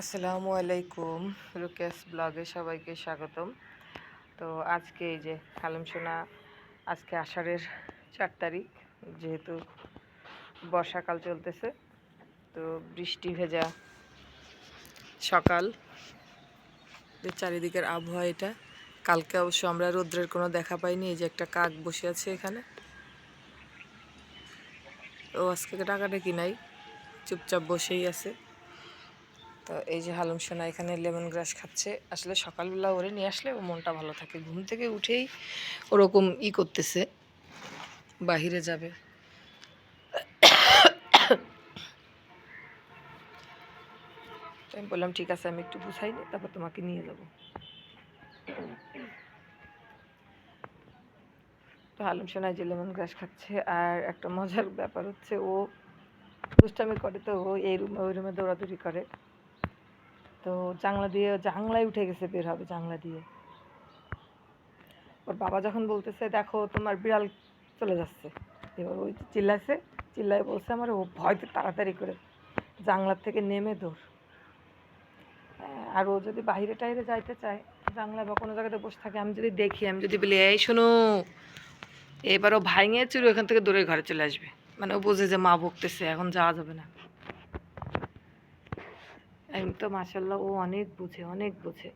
আসসালামু আলাইকুম, রুকেশ ব্লগে সবাইকে স্বাগতম। তো আজকে এই যে হালিম সোনা, আজকে আষাঢ়ের চার তারিখ, যেহেতু বর্ষাকাল চলতেছে, তো বৃষ্টি ভেজা সকাল। চারিদিকের আবহাওয়া এটা। কালকে অবশ্য আমরা রৌদ্রের কোনো দেখা পাইনি, এই যে একটা কাক বসে আছে এখানে। ও আজকে ডাকাডাকি নাই চুপচাপ বসেই আছে। তো এই যে হালুম সোনা এখানে লেমন গ্রাস খাচ্ছে। আসলে সকালবেলা ওরে নিয়ে আসলে ও মনটা ভালো থাকে। ঘুম থেকে উঠেই ওরকম ই করতেছে, বাহিরে যাবে। আমি বললাম, ঠিক আছে, আমি একটু বুঝাই নি, তারপর তোমাকে নিয়ে যাব। তো হালুম সোনা যে লেমন গ্রাস খাচ্ছে, আর একটা মজার ব্যাপার হচ্ছে ও দুষ্টামি করে তো ও এই রুমে ওই রুমে দৌড়াদৌড়ি করে। তো জানলা দিয়ে, জানলায় উঠে গেছে বের হবে জানলা দিয়ে। ওর বাবা যখন বলতেছে, দেখো, তোমার বিড়াল চলে যাচ্ছে। এবার ওই চিল্লাছে চিল্লায় বলছে, আমার ও ভয়তে তাড়াতাড়ি করে জানলার থেকে নেমে দৌড়। আর ও যদি বাইরে টাইরে যাইতে চায়, জানলায় বা কোনো জায়গাতে বসে থাকে, আমি যদি দেখি, আমি যদি বলি, এই শোনো, এবার ও ভাঙে চুরি, ওখান থেকে দৌড়ে ঘরে চলে আসবে। মানে ও বোঝে যে মা বকতেছে এখন যাওয়া যাবে না। তো মাসাল্লাহ ও অনেক বুঝে অনেক বুঝে।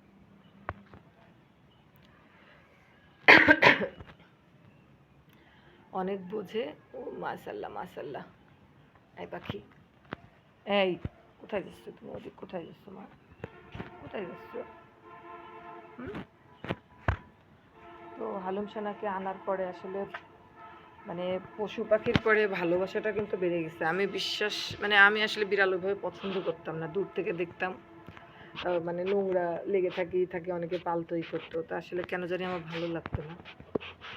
অনেক বুঝে, ও মাসাল্লাহ মাসাল্লাহ এই পাখি, এই, কোথায় যাচ্ছ তুমি ওদিক, কোথায় যাচ্ছ মা? কোথায় যাচ্ছ? তো হালুম সেনাকে আনার পরে আসলে মানে পশু পাখির পরে ভালোবাসাটা কিন্তু বেড়ে গেছে। আমি বিশ্বাস মানে আমি আসলে বিড়াল ওইভাবে পছন্দ করতাম না। দূর থেকে দেখতাম মানে নোংরা লেগে থাকি থাকে, অনেকে পালতোই করতো। তো আসলে কেন জানি আমার ভালো লাগতো না।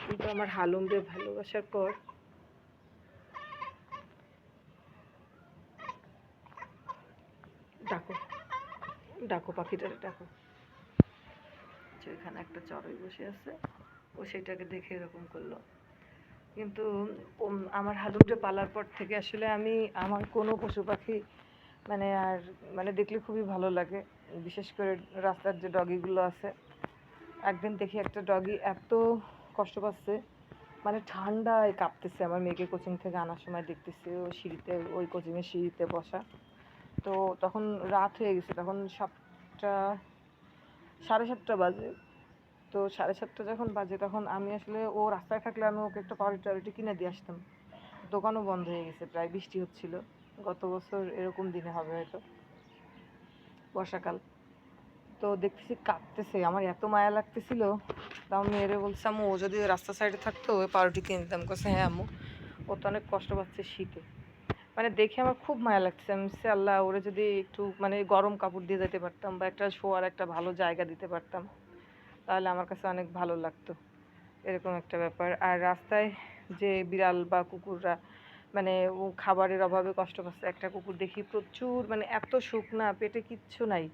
কিন্তু আমার হালুমকে ভালোবাসার পর ডাকো ডাকো পাখিটারে, ডাকো। ওইখানে একটা চড়ুই বসে আছে, ও সেটাকে দেখে এরকম করল। কিন্তু আমার হালুমটা পালার পর থেকে আসলে আমি, আমার কোনো পশু পাখি মানে আর মানে দেখলে খুবই ভালো লাগে। বিশেষ করে রাস্তার যে ডগিগুলো আছে, একদিন দেখি একটা ডগি এত কষ্ট পাচ্ছে মানে ঠান্ডায় কাঁপতেছে। আমার মেয়েকে কোচিং থেকে আনার সময় দেখতেছি, ও সিঁড়িতে, ওই কোচিংয়ের সিঁড়িতে বসা। তো তখন রাত হয়ে গেছে, তখন সাতটা, সাড়ে সাতটা বাজে। তো সাড়ে সাতটা যখন বাজে তখন আমি আসলে ও রাস্তায় থাকলে আমি ওকে একটা পাউরুটি টাউরুটি কিনে দিয়ে আসতাম। দোকানও বন্ধ হয়ে গেছে প্রায় বৃষ্টি হচ্ছিল। গত বছর এরকম দিনে হবে হয়তো বর্ষাকাল। তো দেখতেছি কাঁদতেছে আমার এত মায়া লাগতেছিল। আমি মেয়েরে বলছিলাম ও যদি রাস্তা সাইডে থাকতো ওই পাউরুটি কিনে দিতাম। কাছে হ্যাঁ আম্মু। ও তো অনেক কষ্ট পাচ্ছে শীতে। মানে দেখে আমার খুব মায়া লাগছে আমি বলছি, আল্লাহ ওরে যদি একটু মানে গরম কাপড় দিয়ে যেতে পারতাম বা একটা শোয়ার একটা ভালো জায়গা দিতে পারতাম। তাহলে আমার কাছে অনেক ভালো লাগতো। এরকম একটা ব্যাপার। আর রাস্তায় যে বিড়াল বা কুকুররা মানে ও খাবারের অভাবে কষ্ট পাচ্ছে, একটা কুকুর দেখি প্রচুর মানে এত শুকনা, পেটে কিচ্ছু নাই।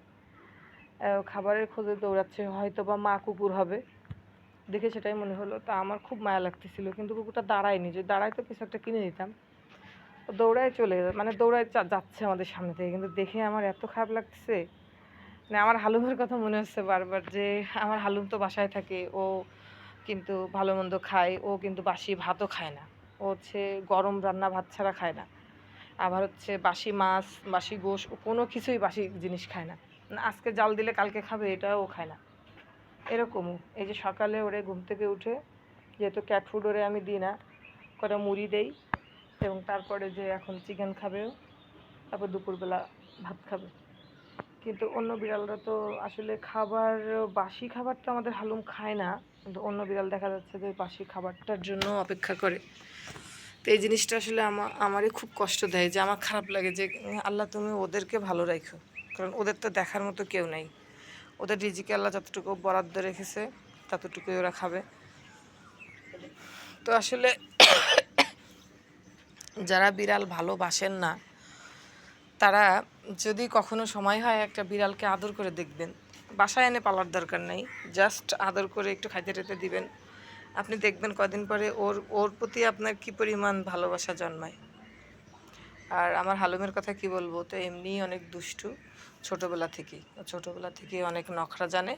খাবারের খোঁজে দৌড়াচ্ছে হয়তো বা মা কুকুর হবে। দেখে সেটাই মনে হলো। তা আমার খুব মায়া লাগতেছিল, কিন্তু কুকুরটা দাঁড়ায়নি। যে দাঁড়ায় তো কিছু একটা কিনে দিতাম। দৌড়ায় চলে মানে দৌড়ায় যাচ্ছে আমাদের সামনে থেকে, কিন্তু দেখে আমার এত খারাপ লাগতেছে। মানে আমার হালুমের কথা মনে হচ্ছে বারবার যে আমার হালুম তো বাসায় থাকে, ও কিন্তু ভালো মন্দ খায়, ও কিন্তু বাসি ভাতও খায় না। ও হচ্ছে গরম রান্না ভাত ছাড়া খায় না। আবার হচ্ছে বাসি মাছ, বাসি গোশ কোনো কিছুই বাসি জিনিস খায় না। আজকে জাল দিলে কালকে খাবে, এটাও খায় না। এরকমও এই যে সকালে ওরে ঘুম থেকে উঠে যেহেতু ক্যাট ফুড ওরে আমি দিই না, কটা মুড়ি দেই এবং তারপরে যে এখন চিকেন খাবে তারপর দুপুরবেলা ভাত খাবে। কিন্তু অন্য বিড়ালরা তো আসলে খাবার, বাসি খাবার তো আমাদের হালুম খায় না। কিন্তু অন্য বিড়াল দেখা যাচ্ছে যে বাসি খাবারটার জন্য অপেক্ষা করে। তো এই জিনিসটা আসলে আমার আমারই খুব কষ্ট দেয় যে আমার খারাপ লাগে যে, আল্লাহ, তুমি ওদেরকে ভালো রাখো কারণ ওদের তো দেখার মতো কেউ নাই। ওদের রিজিকে আল্লাহ যতটুকু বরাদ্দ রেখেছে, ততটুকুই ওরা খাবে। তো আসলে যারা বিড়াল ভালোবাসেন না তারা যদি কখনো সময় হয় একটা বিড়ালকে আদর করে দেখবেন। বাসায় এনে পালার দরকার নেই। জাস্ট আদর করে একটু খাইতে টেতে দিবেন। আপনি দেখবেন কদিন পরে ওর ওর প্রতি আপনার কি পরিমাণ ভালোবাসা জন্মায়। আর আমার হালুমের কথা কি বলব, তো এমনিই অনেক দুষ্টু ছোটোবেলা থেকেই। ছোটোবেলা থেকেই অনেক নখরা জানে।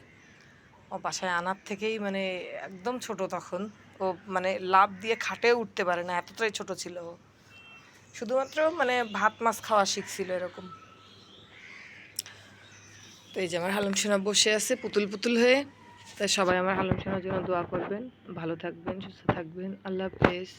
ও বাসায় আনার থেকেই মানে একদম ছোট তখন। ও মানে লাভ দিয়ে খাটে উঠতে পারে না, এতটাই ছোট ছিল ও। শুধুমাত্র মানে ভাত, মাছ খাওয়া শিখছিল এরকম। তো এই যে আমার হালুম সোনা বসে আছে, পুতুল পুতুল হয়ে। তাই সবাই আমার হালুম সোনার জন্য দোয়া করবেন। ভালো থাকবেন, সুস্থ থাকবেন। আল্লাহ হাফেজ।